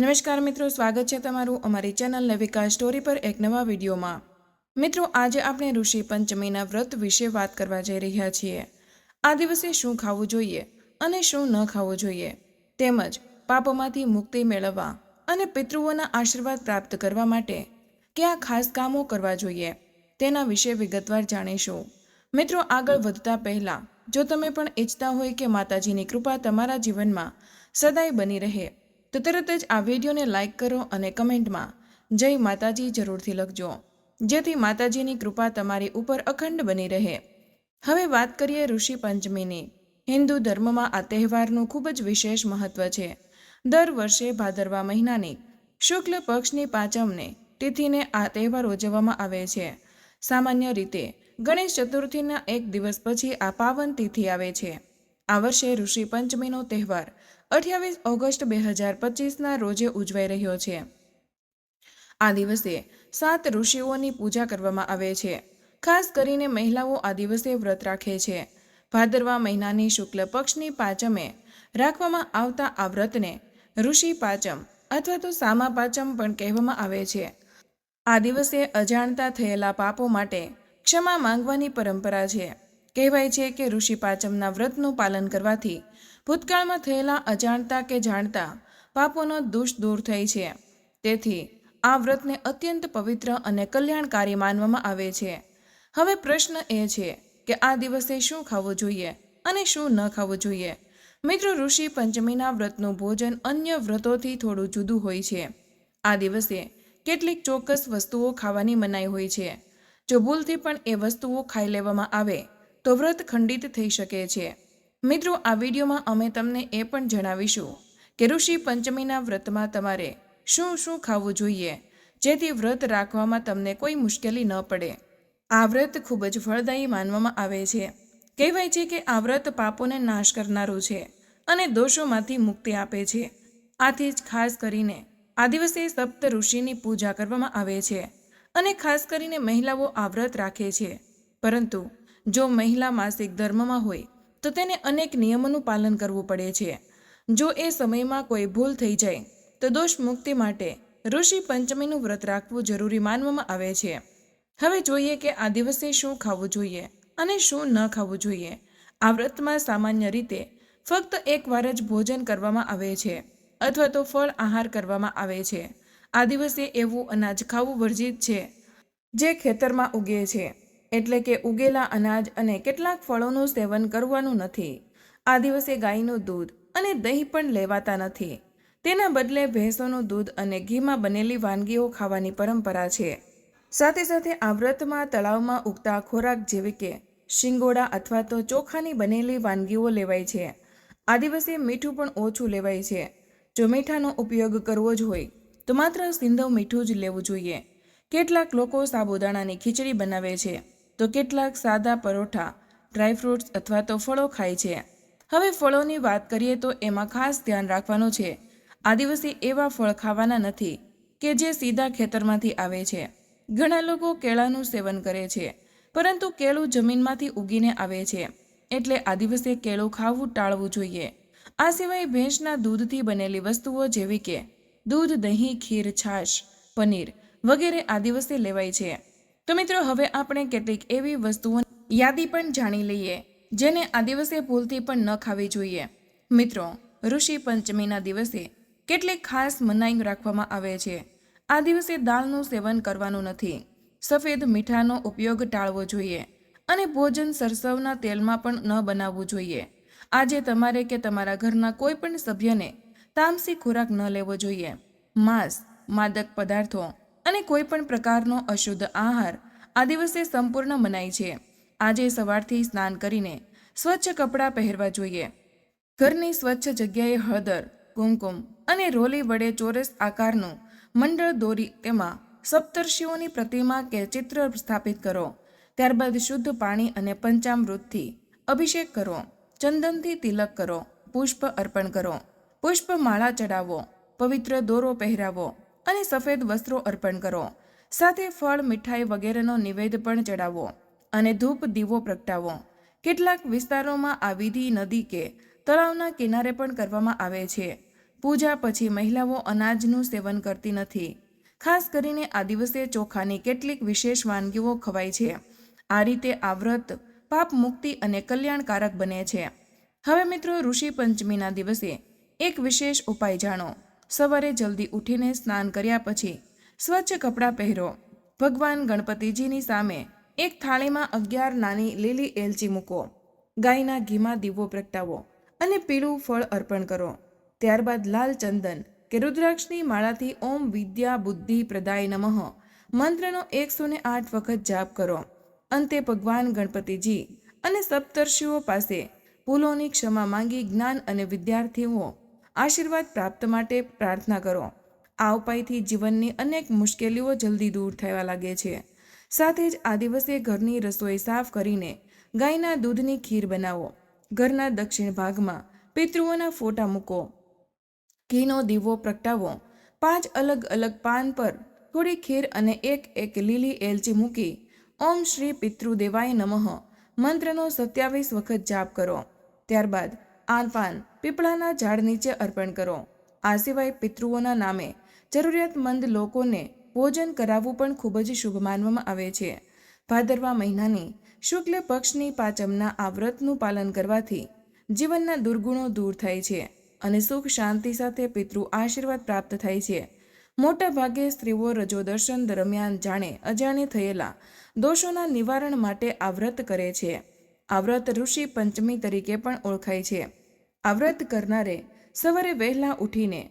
નમસ્કાર મિત્રો, સ્વાગત છે તમારું અમારી ચેનલ લવિકા સ્ટોરી પર એક નવા વિડીયોમાં. મિત્રો, આજે આપણે ઋષિ પંચમીના વ્રત વિશે વાત કરવા જઈ રહ્યા છીએ. આ દિવસે શું ખાવું જોઈએ અને શું ન ખાવું જોઈએ? તેમજ પાપોમાંથી મુક્તિ મેળવવા અને પિતૃઓના આશીર્વાદ પ્રાપ્ત કરવા માટે કયા ખાસ કામો કરવા જોઈએ, તેના વિશે વિગતવાર જાણીશું. મિત્રો, આગળ વધતા પહેલાં, જો તમે પણ ઈચ્છતા હોય કે માતાજીની કૃપા તમારા જીવનમાં સદાય બની રહે તો તરત જ આ વિડીયોને લાઇક કરો અને કમેન્ટમાં જય માતાજી જરૂરથી લખજો. જેથી માતાજીની કૃપા તમારી ઉપર અખંડ બની રહે. હવે વાત કરીએ ઋષિ પંચમીની. હિન્દુ ધર્મમાં આ તહેવારનું ખૂબ જ વિશેષ મહત્વ છે. દર વર્ષે ભાદરવા મહિનાની શુક્લ પક્ષની પાંચમને તિથિને આ તહેવાર ઉજવવામાં આવે છે. સામાન્ય રીતે ગણેશ ચતુર્થીના એક દિવસ પછી આ પાવન તિથિ આવે છે. આ વર્ષે ઋષિ પંચમીનો તહેવાર અઠ્યાવીસ ઓગસ્ટ બે હજાર પચીસના રોજે ઉજવાઈ રહ્યો છે. આ દિવસે સાત ઋષિઓની પૂજા કરવામાં આવે છે. ખાસ કરીને મહિલાઓ આ દિવસે વ્રત રાખે છે. ભાદરવા મહિનાની શુક્લ પક્ષની પાંચમે રાખવામાં આવતા આ વ્રતને ઋષિ પાંચમ અથવા તો સામા પાંચમ પણ કહેવામાં આવે છે. આ દિવસે અજાણતા થયેલા પાપો માટે ક્ષમા માંગવાની પરંપરા છે. કહેવાય છે કે ઋષિ પાચમના વ્રતનું પાલન કરવાથી ભૂતકાળમાં થયેલા અજાણતા કે જાણતા પાપોનો દુષ દૂર થાય છે. તેથી આ વ્રતને અત્યંત પવિત્ર અને કલ્યાણકારી માનવામાં આવે છે. હવે પ્રશ્ન એ છે કે આ દિવસે શું ખાવું જોઈએ અને શું ન ખાવું જોઈએ? મિત્રો, ઋષિ પંચમીના વ્રતનું ભોજન અન્ય વ્રતોથી થોડું જુદું હોય છે. આ દિવસે કેટલીક ચોક્કસ વસ્તુઓ ખાવાની મનાઈ હોય છે. જો ભૂલથી પણ એ વસ્તુઓ ખાઈ લેવામાં આવે, તો વ્રત ખંડિત થઈ શકે છે. મિત્રો, આ વિડીયોમાં અમે તમને એ પણ જણાવીશું કે ઋષિ પંચમીના વ્રતમાં તમારે શું શું ખાવું જોઈએ, જેથી વ્રત રાખવામાં તમને કોઈ મુશ્કેલી ન પડે. આ વ્રત ખૂબ જ ફળદાયી માનવામાં આવે છે. કહેવાય છે કે આ વ્રત પાપોને નાશ કરનારું છે અને દોષોમાંથી મુક્તિ આપે છે. આથી જ ખાસ કરીને આ દિવસે સપ્ત ઋષિની પૂજા કરવામાં આવે છે અને ખાસ કરીને મહિલાઓ આ વ્રત રાખે છે. પરંતુ જો મહિલા માસિક ધર્મમાં હોય તો તેને અનેક નિયમોનું પાલન કરવું પડે છે. જો એ સમયમાં કોઈ ભૂલ થઈ જાય, તો દોષ મુક્તિ માટે ઋષિ પંચમીનું વ્રત રાખવું જરૂરી માનવામાં આવે છે. હવે જોઈએ કે આ દિવસે શું ખાવું જોઈએ અને શું ન ખાવું જોઈએ. આ વ્રતમાં સામાન્ય રીતે ફક્ત એકવાર જ ભોજન કરવામાં આવે છે, અથવા તો ફળ આહાર કરવામાં આવે છે. આ દિવસે એવું અનાજ ખાવું વર્જિત છે, જે ખેતરમાં ઉગે છે. એટલે કે ઉગેલા અનાજ અને કેટલાક ફળોનું સેવન કરવાનું નથી. આ દિવસે ગાયનું દૂધ અને દહીં પણ લેવાતા નથી. તેના બદલે ભેંસોનું દૂધ અને ઘીમાં બનેલી વાનગીઓ ખાવાની પરંપરા છે. સાથે સાથે આ વ્રતમાં તળાવમાં ઉગતા ખોરાક જેવી કે શિંગોડા અથવા તો ચોખાની બનેલી વાનગીઓ લેવાય છે. આ દિવસે મીઠું પણ ઓછું લેવાય છે. જો મીઠાનો ઉપયોગ કરવો જ હોય, તો માત્ર સિંધવ મીઠું જ લેવું જોઈએ. કેટલાક લોકો સાબુદાણાની ખીચડી બનાવે છે. તો કેટલાક સાદા પરોઠા ડ્રાયફ્રૂટ્સ અથવા તો ફળો ખાય છે. હવે ફળોની વાત કરીએ તો એમાં ખાસ ધ્યાન રાખવાનું છે. આદિવાસી એવા ફળ ખાવાના નથી કે જે સીધા ખેતરમાંથી આવે છે. ઘણા લોકો કેળાનું સેવન કરે છે, પરંતુ કેળું જમીનમાંથી ઉગીને આવે છે. એટલે આદિવાસી કેળું ખાવું ટાળવું જોઈએ. આ સિવાય ભેંસના દૂધથી બનેલી વસ્તુઓ જેવી કે દૂધ, દહીં, ખીર, છાશ, પનીર વગેરે આદિવાસી લેવાય છે. તો મિત્રો, હવે આપણે કેટલીક એવી વસ્તુઓ યાદી પણ જાણી લઈએ, જેને આ દિવસે ભૂલથી પણ ન ખાવી જોઈએ. મિત્રો, ઋષિ પંચમીના દિવસે કેટલીક ખાસ મનાઈ રાખવામાં આવે છે. આ દિવસે દાળનું સેવન કરવાનું નથી. સફેદ મીઠાનો ઉપયોગ ટાળવો જોઈએ અને ભોજન સરસવના તેલમાં પણ ન બનાવવું જોઈએ. આજે તમારે કે તમારા ઘરના કોઈ પણ સભ્યને તામસી ખોરાક ન લેવો જોઈએ. માંસ, માદક પદાર્થો અને કોઈ પણ પ્રકારનો અશુદ્ધ આહાર આ દિવસે સંપૂર્ણ મનાય છે. આજે સવારથી સ્નાન કરીને સ્વચ્છ કપડાં પહેરવા જોઈએ. ઘરની સ્વચ્છ જગ્યાએ હળદર, કુમકુમ અને રોલી વડે ચોરસ આકારનું મંડળ દોરી તેમાં સપ્તર્ષિઓની પ્રતિમા કે ચિત્ર સ્થાપિત કરો. ત્યારબાદ શુદ્ધ પાણી અને પંચામૃતથી અભિષેક કરો. ચંદનથી તિલક કરો. પુષ્પ અર્પણ કરો. પુષ્પ માળા ચડાવો પવિત્ર દોરો પહેરાવો અને સફેદ વસ્ત્રો અર્પણ કરો. સાથે ફળ, મીઠાઈ વગેરેનો નિવેદ પણ ચડાવો અને ધૂપ, દીવો પ્રગટાવો. કેટલાક વિસ્તારોમાં આ વિધિ નદી કે તળાવના કિનારે પણ કરવામાં આવે છે. પૂજા પછી મહિલાઓ અનાજનું સેવન કરતી નથી. ખાસ કરીને આ દિવસે ચોખાની કેટલીક વિશેષ વાનગીઓ ખવાય છે. આ રીતે આ વ્રત પાપ મુક્તિ અને કલ્યાણકારક બને છે. હવે મિત્રો ઋષિ પંચમીના દિવસે એક વિશેષ ઉપાય જાણો. સવારે જલ્દી ઉઠીને સ્નાન કર્યા પછી સ્વચ્છ કપડાં પહેરો. ભગવાન ગણપતિજીની સામે એક થાળીમાં અગિયાર નાની લીલી એલચી મૂકો. ગાયના ઘીમાં દીવો પ્રગટાવો અને પીળું ફળ અર્પણ કરો. ત્યારબાદ લાલ ચંદન કે રુદ્રાક્ષની માળાથી ઓમ વિદ્યા બુદ્ધિ પ્રદાય નમઃ. મંત્રનો એકસો ને આઠ વખત જાપ કરો. અંતે ભગવાન ગણપતિજી અને સપ્તર્ષિઓ પાસે ભૂલોની ક્ષમા માંગી જ્ઞાન અને વિદ્યાર્થીઓ આશીર્વાદ પ્રાપ્ત માટે પ્રાર્થના કરો. આ ઉપાયથી જીવનની અનેક મુશ્કેલીઓ જલ્દી દૂર થવા લાગે છે. સાથે જ આ દિવસે ઘરની રસોઈ સાફ કરીને ગાયના દૂધની ખીર બનાવો. ઘરના દક્ષિણ ભાગમાં પિતૃઓના ફોટા મૂકો. ઘીનો દીવો પ્રગટાવો. પાંચ અલગ અલગ પાન પર થોડી ખીર અને એક એક લીલી એલચી મૂકી ઓમ શ્રી પિતૃદેવાય નમઃ મંત્રનો સત્યાવીસ વખત જાપ કરો. ત્યારબાદ આ પાન પીપળાના ઝાડ નીચે અર્પણ કરો. આ સિવાય પિતૃઓના નામે જરૂરિયાતમંદ લોકોને ભોજન કરાવવું પણ ખૂબ જ શુભ માનવામાં આવે છે. ભાદરવા મહિનાની શુક્લ પક્ષની પાંચમના આ વ્રતનું પાલન કરવાથી જીવનના દુર્ગુણો દૂર થાય છે અને સુખ શાંતિ સાથે પિતૃ આશીર્વાદ પ્રાપ્ત થાય છે. મોટા ભાગે સ્ત્રીઓ રજો દર્શન દરમિયાન જાણે અજાણે થયેલા દોષોના નિવારણ માટે આ વ્રત કરે છે. આ વ્રત ઋષિ પંચમી તરીકે પણ ઓળખાય છે. આ વ્રત કરનારે સવારે વહેલા ઉઠીને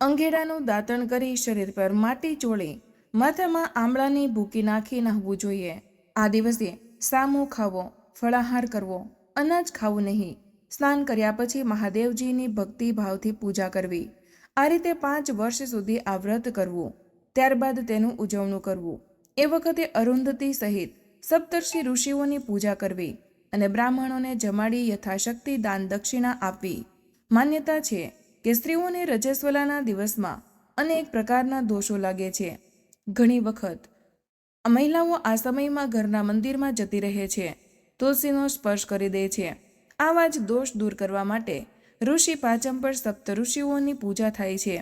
અંગેડાનું દાંતણ કરી શરીર પર માટી ચોળી, માથામાં આમળાની ભૂકી નાખી નાહવું જોઈએ. આ દિવસે સામો ખાવો, ફળાહાર કરવો, અનાજ ખાવું નહીં. સ્નાન કર્યા પછી મહાદેવજીની ભક્તિ ભાવથી પૂજા કરવી. આ રીતે પાંચ વર્ષ સુધી આ વ્રત કરવું. ત્યારબાદ તેનું ઉજવણું કરવું. એ વખતે અરુંધતી સહિત સપ્તર્ષિ ઋષિઓની પૂજા કરવી અને બ્રાહ્મણોને જમાડી યથાશક્તિ દાન દક્ષિણા આપવી. માન્યતા છે કે સ્ત્રીઓને રજસ્વલાના દિવસમાં અનેક પ્રકારના દોષો લાગે છે. ઘણી વખત, મહિલાઓ આ સમયમાં ઘરના મંદિરમાં જતી રહે છે, તુલસીનો સ્પર્શ કરી દે છે. આવા જ દોષ દૂર કરવા માટે ઋષિ પાંચમ પર સપ્ત ઋષિઓની પૂજા થાય છે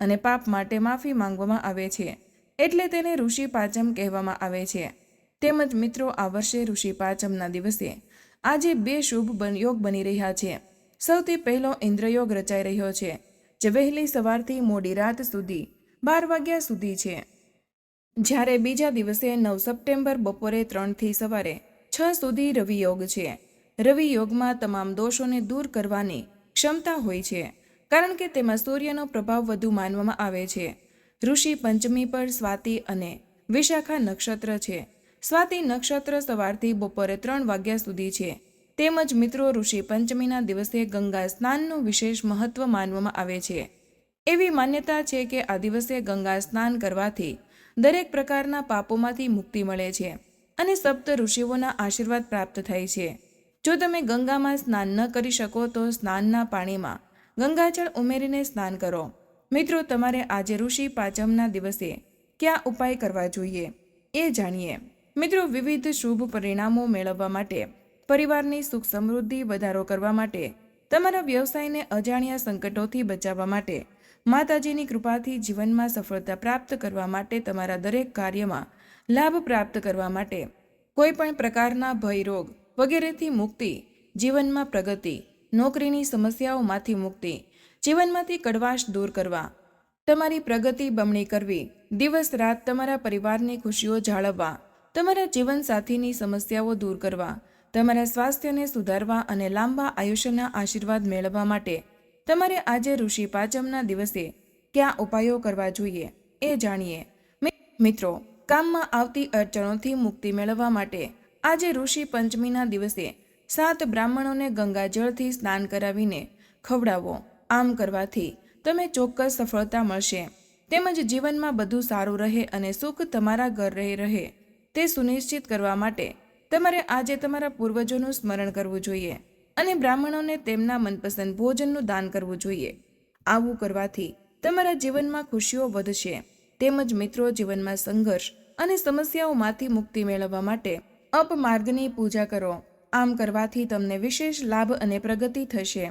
અને પાપ માટે માફી માંગવામાં આવે છે, એટલે તેને ઋષિ પાંચમ કહેવામાં આવે છે. તેમજ મિત્રો, આ વર્ષે ઋષિ પાંચમના દિવસે આજે બે શુભ યોગ બની રહ્યા છે. સૌથી પહેલો ઇન્દ્રયોગ રચાઈ રહ્યો છે, જે વહેલી સવારથી મોડી રાત સુધી, બાર વાગ્યા સુધી છે. જ્યારે બીજા દિવસે નવ સપ્ટેમ્બર બપોરે ત્રણથી સવારે છ સુધી રવિયોગ છે. રવિયોગમાં તમામ દોષોને દૂર કરવાની ક્ષમતા હોય છે, કારણ કે તેમાં સૂર્યનો પ્રભાવ વધુ માનવામાં આવે છે. ઋષિ પંચમી પર સ્વાતિ અને વિશાખા નક્ષત્ર છે. સ્વાતિ નક્ષત્ર સવારથી બપોરે ત્રણ વાગ્યા સુધી છે. તેમજ મિત્રો ઋષિ પંચમીના દિવસે ગંગા સ્નાનનું વિશેષ મહત્વ માનવામાં આવે છે. એવી માન્યતા છે કે આ દિવસે ગંગા સ્નાન કરવાથી દરેક પ્રકારના પાપોમાંથી મુક્તિ મળે છે અને સપ્ત ઋષિઓના આશીર્વાદ પ્રાપ્ત થાય છે. જો તમે ગંગામાં સ્નાન ન કરી શકો તો સ્નાનના પાણીમાં ગંગાજળ ઉમેરીને સ્નાન કરો. મિત્રો, તમારે આજે ઋષિ પાંચમના દિવસે કયા ઉપાય કરવા જોઈએ એ જાણીએ. મિત્રો, વિવિધ શુભ પરિણામો મેળવવા માટે પરિવારની સુખ સમૃદ્ધિ વધારો કરવા માટે, તમારા વ્યવસાયને અજાણ્યા સંકટોથી બચાવવા માટે, માતાજીની કૃપાથી જીવનમાં સફળતા પ્રાપ્ત કરવા માટે તમારા દરેક કાર્યમાં લાભ પ્રાપ્ત કરવા માટે, કોઈ પણ પ્રકારના ભય રોગ વગેરેથી મુક્તિ, જીવનમાં પ્રગતિ, નોકરીની સમસ્યાઓમાંથી મુક્તિ, જીવનમાંથી કડવાશ દૂર કરવા, તમારી પ્રગતિ બમણી કરવી, દિવસ રાત તમારા પરિવારની ખુશીઓ જાળવવા, તમારા જીવનસાથીની સમસ્યાઓ દૂર કરવા તમારા સ્વાસ્થ્યને સુધારવા અને લાંબા આયુષ્યના આશીર્વાદ મેળવવા માટે તમારે આજે ઋષિ પાંચમના દિવસે કયા ઉપાયો કરવા જોઈએ એ જાણીએ. મિત્રો, કામમાં આવતી અડચણોથી મુક્તિ મેળવવા માટે આજે ઋષિ પંચમીના દિવસે સાત બ્રાહ્મણોને ગંગાજળથી સ્નાન કરાવીને ખવડાવો. આમ કરવાથી તમે ચોક્કસ સફળતા મળશે. તેમજ જીવનમાં બધું સારું રહે અને સુખ તમારા ઘર રહે રહે. તે સુનિશ્ચિત કરવા માટે તમારે આજે તમારા પૂર્વજોનું સ્મરણ કરવું જોઈએ અને બ્રાહ્મણોને તેમના મનપસંદ ભોજનનું દાન કરવું જોઈએ. આવું કરવાથી તમારા જીવનમાં ખુશીઓ વધશે, તેમજ મિત્રો જીવનમાં સંઘર્ષ અને સમસ્યાઓમાંથી મુક્તિ મેળવવા માટે અપમાર્ગની પૂજા કરો. આમ કરવાથી તમને વિશેષ લાભ અને પ્રગતિ થશે.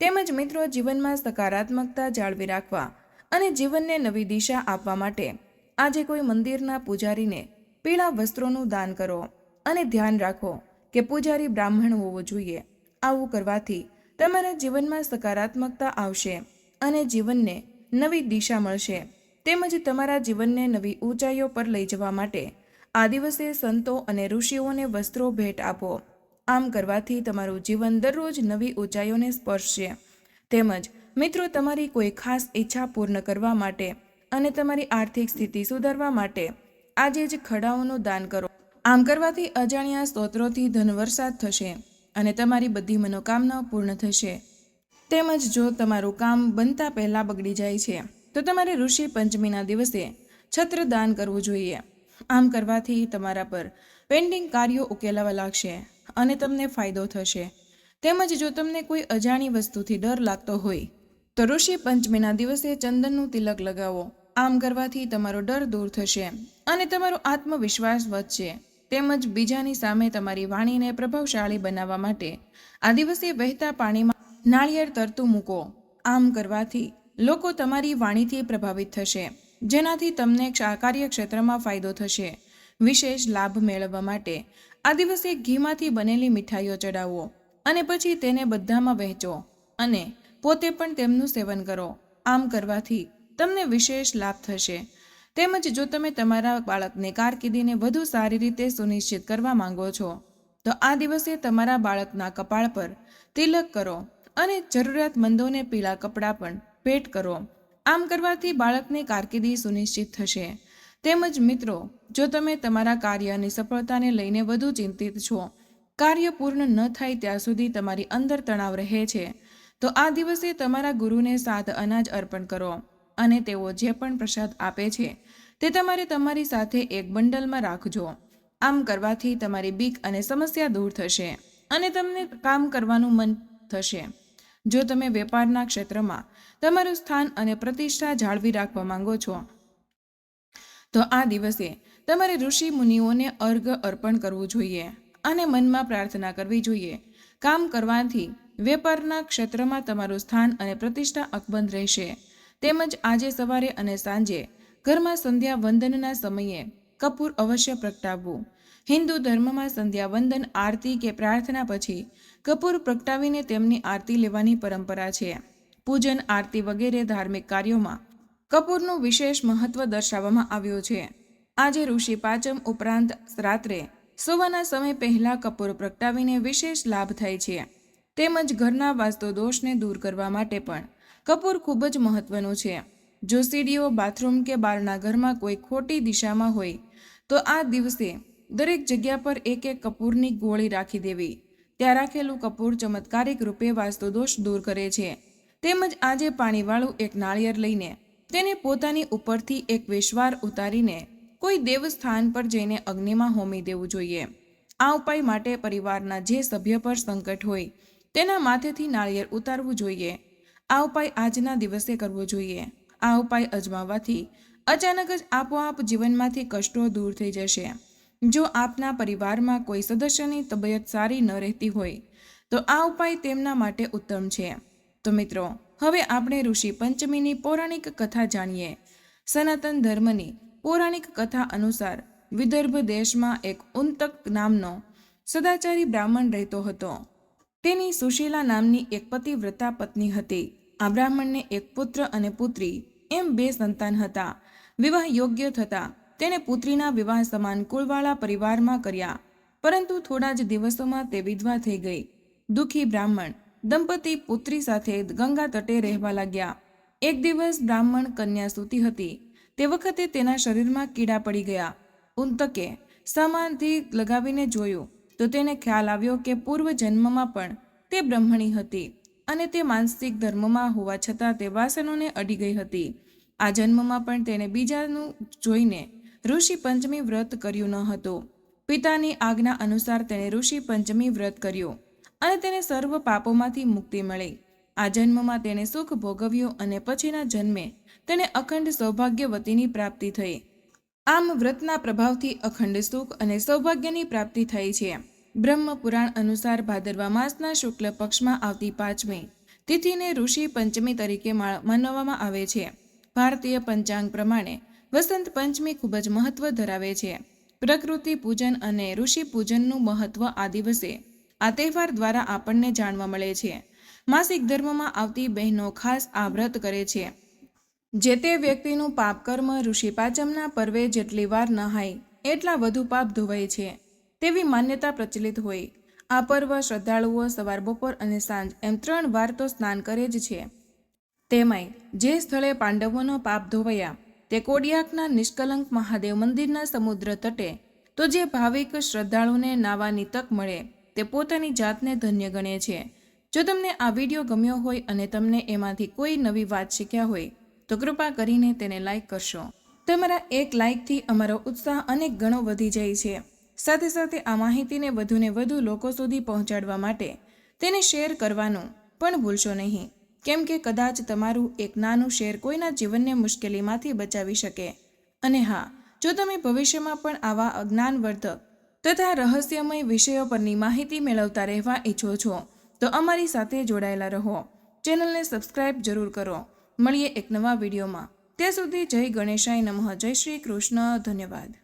તેમજ મિત્રો જીવનમાં સકારાત્મકતા જાળવી રાખવા અને જીવનને નવી દિશા આપવા માટે આજે કોઈ મંદિરના પૂજારીને પીળા વસ્ત્રોનું દાન કરો. અને ધ્યાન રાખો કે પૂજારી બ્રાહ્મણ હોવો જોઈએ. આવું કરવાથી તમારા જીવનમાં સકારાત્મકતા આવશે અને જીવનને નવી દિશા મળશે. તેમજ તમારા જીવનને નવી ઊંચાઈઓ પર લઈ જવા માટે આ દિવસે સંતો અને ઋષિઓને વસ્ત્રો ભેટ આપો. આમ કરવાથી તમારું જીવન દરરોજ નવી ઊંચાઈઓને સ્પર્શશે. તેમજ મિત્રો, તમારી કોઈ ખાસ ઈચ્છા પૂર્ણ કરવા માટે અને તમારી આર્થિક સ્થિતિ સુધારવા માટે આજે જ ખડાઓનું દાન કરો. આમ કરવાથી અજાણ્યા સ્તોત્રોથી ધનવરસાદ થશે અને તમારી બધી મનોકામનાઓ પૂર્ણ થશે. તેમજ જો તમારું કામ બનતા પહેલાં બગડી જાય છે, તો તમારે ઋષિ પંચમીના દિવસે છત્ર દાન કરવું જોઈએ. આમ કરવાથી તમારા પર પેન્ડિંગ કાર્યો ઉકેલાવા લાગશે અને તમને ફાયદો થશે. તેમજ જો તમને કોઈ અજાણી વસ્તુથી ડર લાગતો હોય, તો ઋષિ પંચમીના દિવસે ચંદનનું તિલક લગાવો. આમ કરવાથી તમારો ડર દૂર થશે અને તમારો આત્મવિશ્વાસ વધશે. તેમજ બીજાની સામે તમારી વાણીને પ્રભાવશાળી બનાવવા માટે આ દિવસે વહેતા પાણીમાં નાળિયેર તરતું મૂકો. આમ કરવાથી લોકો તમારી વાણીથી પ્રભાવિત થશે, જેનાથી તમને ક્ષા- કાર્યક્ષેત્રમાં ફાયદો થશે. વિશેષ લાભ મેળવવા માટે આ દિવસે ઘીમાંથી બનેલી મીઠાઈઓ ચડાવો અને પછી તેને બધામાં વહેંચો અને પોતે પણ તેમનું સેવન કરો. આમ કરવાથી તમને વિશેષ લાભ થશે. તેમજ જો તમે તમારા બાળકને કારકિર્દીને વધુ સારી રીતે સુનિશ્ચિત કરવા માંગો છો, તો આ દિવસે તમારા બાળકના કપાળ પર તિલક કરો અને જરૂરિયાતમંદોને પીળા કપડાં પણ ભેટ કરો. આમ કરવાથી બાળકની કારકિર્દી સુનિશ્ચિત થશે. તેમજ મિત્રો, જો તમે તમારા કાર્યની સફળતાને લઈને વધુ ચિંતિત છો, કાર્ય પૂર્ણ ન થાય ત્યાં સુધી તમારી અંદર તણાવ રહે છે, તો આ દિવસે તમારા ગુરુને સાત અનાજ અર્પણ કરો. અને તેઓ જે પણ પ્રસાદ આપે છે, તે તમારે તમારી સાથે એક બંડલમાં રાખજો. આમ કરવાથી તમારી બીક અને સમસ્યા દૂર થશે અને તમને કામ કરવાનું મન થશે. જો તમે વેપારના ક્ષેત્રમાં તમારું સ્થાન અને પ્રતિષ્ઠા જાળવી રાખવા માંગો છો, તો આ દિવસે તમારે ઋષિ મુનિઓને અર્ઘ અર્પણ કરવું જોઈએ અને મનમાં પ્રાર્થના કરવી જોઈએ. કામ કરવાથી વેપારના ક્ષેત્રમાં તમારું સ્થાન અને પ્રતિષ્ઠા અકબંધ રહેશે. તેમજ આજે સવારે અને સાંજે ઘરમાં સંધ્યા વંદનના સમયે કપૂર અવશ્ય પ્રગટાવવું. હિન્દુ ધર્મમાં સંધ્યા વંદન આરતી કે પ્રાર્થના પછી કપૂર પ્રગટાવીને તેમની આરતી લેવાની પરંપરા છે. પૂજન, આરતી વગેરે ધાર્મિક કાર્યોમાં કપૂરનું વિશેષ મહત્વ દર્શાવવામાં આવ્યું છે. આજે ઋષિ પાંચમ ઉપરાંત રાત્રે સુવાના સમય પહેલા કપૂર પ્રગટાવીને વિશેષ લાભ થાય છે. તેમજ ઘરના વાસ્તુ દોષને દૂર કરવા માટે પણ કપૂર ખૂબ જ મહત્વનું છે. જો સીડીઓ બાથરૂમ કે બહારના ઘરમાં કોઈ ખોટી દિશામાં હોય, તો આ દિવસે દરેક જગ્યા પર એક એક કપૂરની ગોળી રાખી દેવી. ત્યાં રાખેલું કપૂર ચમત્કારિક રૂપે વાસ્તુ દોષ દૂર કરે છે. તેમજ આજે પાણીવાળું એક નાળિયેર લઈને તેને પોતાની ઉપરથી એક વેશવાર ઉતારીને કોઈ દેવસ્થાન પર જઈને અગ્નિમાં હોમી દેવું જોઈએ. આ ઉપાય માટે પરિવારના જે સભ્ય પર સંકટ હોય, તેના માથેથી નાળિયેર ઉતારવું જોઈએ. આ ઉપાય આજના દિવસે કરવો જોઈએ. આ ઉપાય અજમાવવાથી અચાનક જ આપોઆપ જીવનમાંથી કષ્ટો દૂર થઈ જશે. જો આપના પરિવારમાં કોઈ સદસ્યની તબિયત સારી ન રહેતી હોય, તો આ ઉપાય તેમના માટે ઉત્તમ છે. તો મિત્રો, હવે આપણે ઋષિ પંચમીની પૌરાણિક કથા જાણીએ. સનાતન ધર્મની પૌરાણિક કથા અનુસાર વિદર્ભ દેશમાં એક ઉંતક નામનો સદાચારી બ્રાહ્મણ રહેતો હતો. તેની સુશીલા નામની એક પતિવ્રતા પત્ની હતી. આ બ્રાહ્મણને એક પુત્ર અને પુત્રી એમ બે સંતાન હતા. વિવાહ યોગ્ય થતા તેને પુત્રીના વિવાહ સમાન કુળવાળા પરિવારમાં કર્યા. પરંતુ થોડા જ દિવસોમાં તે વિધવા થઈ ગઈ. દુઃખી બ્રાહ્મણ દંપતી પુત્રી સાથે ગંગા તટે રહેવા લાગ્યા. એક દિવસ બ્રાહ્મણ કન્યા સૂતી હતી. તે વખતે તેના શરીરમાં કીડા પડી ગયા. ઉંતકે સામાનથી લગાવીને જોયું તો તેને ખ્યાલ આવ્યો કે પૂર્વ જન્મમાં પણ તે બ્રહ્મણી હતી. અને તે માનસિક ધર્મમાં હોવા છતાં તે વાસનોને અડી ગઈ હતી. આ જન્મમાં પણ તેણે બીજાનું જોઈને ઋષિ પંચમી વ્રત કર્યું ન હતું. પિતાની આજ્ઞા અનુસાર તેણે ઋષિ પંચમી વ્રત કર્યું અને તેને સર્વ પાપોમાંથી મુક્તિ મળી. આ જન્મમાં તેણે સુખ ભોગવ્યું અને પછીના જન્મે તેને અખંડ સૌભાગ્યવતીની પ્રાપ્તિ થઈ. આમ વ્રતના પ્રભાવથી અખંડ સુખ અને સૌભાગ્યની પ્રાપ્તિ થઈ છે. બ્રહ્મ પુરાણ અનુસાર ભાદરવા માસના શુક્લ પક્ષમાં આવતી પાંચમી તિથિને ઋષિ પંચમી તરીકે મા- માનવામાં આવે છે. ભારતીય પંચાંગ પ્રમાણે વસંત પંચમી ખૂબ જ મહત્વ ધરાવે છે. પ્રકૃતિ પૂજન અને ઋષિ પૂજનનું મહત્વ આ દિવસે આ તહેવાર દ્વારા આપણને જાણવા મળે છે. માસિક ધર્મમાં આવતી બહેનો ખાસ આ વ્રત કરે છે. જે તે વ્યક્તિનું પાપ કર્મ ઋષિ પાંચમના પર્વે જેટલી વાર નહાય, એટલા વધુ પાપ ધોવાય છે. તેવી માન્યતા પ્રચલિત હોય. આ પર્વ શ્રદ્ધાળુઓ સવાર બપોર અને સાંજ એમ ત્રણ વાર તો સ્નાન કરે જ છે. તેમાંય જે સ્થળે પાંડવોનો પાપ ધોવાયા, તે કોડિયાકના નિષ્કલંક મહાદેવ મંદિરના સમુદ્ર તટે, તો જે ભાવિક શ્રદ્ધાળુને નાવાની તક મળે, તે પોતાની જાતને ધન્ય ગણે છે. જો તમને આ વીડિયો ગમ્યો હોય અને તમને એમાંથી કોઈ નવી વાત શીખ્યા હોય, તો કૃપા કરીને તેને લાઇક કરશો. તમારા એક લાઇકથી અમારો ઉત્સાહ અનેક ગણો વધી જાય છે. સાથે સાથે આ માહિતીને વધુને વધુ લોકો સુધી પહોંચાડવા માટે તેને શેર કરવાનું પણ ભૂલશો નહીં. કેમ કે કદાચ તમારું એક નાનું શેર કોઈના જીવનને મુશ્કેલીમાંથી બચાવી શકે. અને હા, જો તમે ભવિષ્યમાં પણ આવા અજ્ઞાનવર્ધક તથા રહસ્યમય વિષયો પરની માહિતી મેળવતા રહેવા ઈચ્છો છો, તો અમારી સાથે જોડાયેલા રહો. ચેનલને સબસ્ક્રાઇબ જરૂર કરો. મળીએ એક નવા વિડીયોમાં. ત્યાં સુધી જય ગણેશાય નમઃ. જય શ્રી કૃષ્ણ. ધન્યવાદ.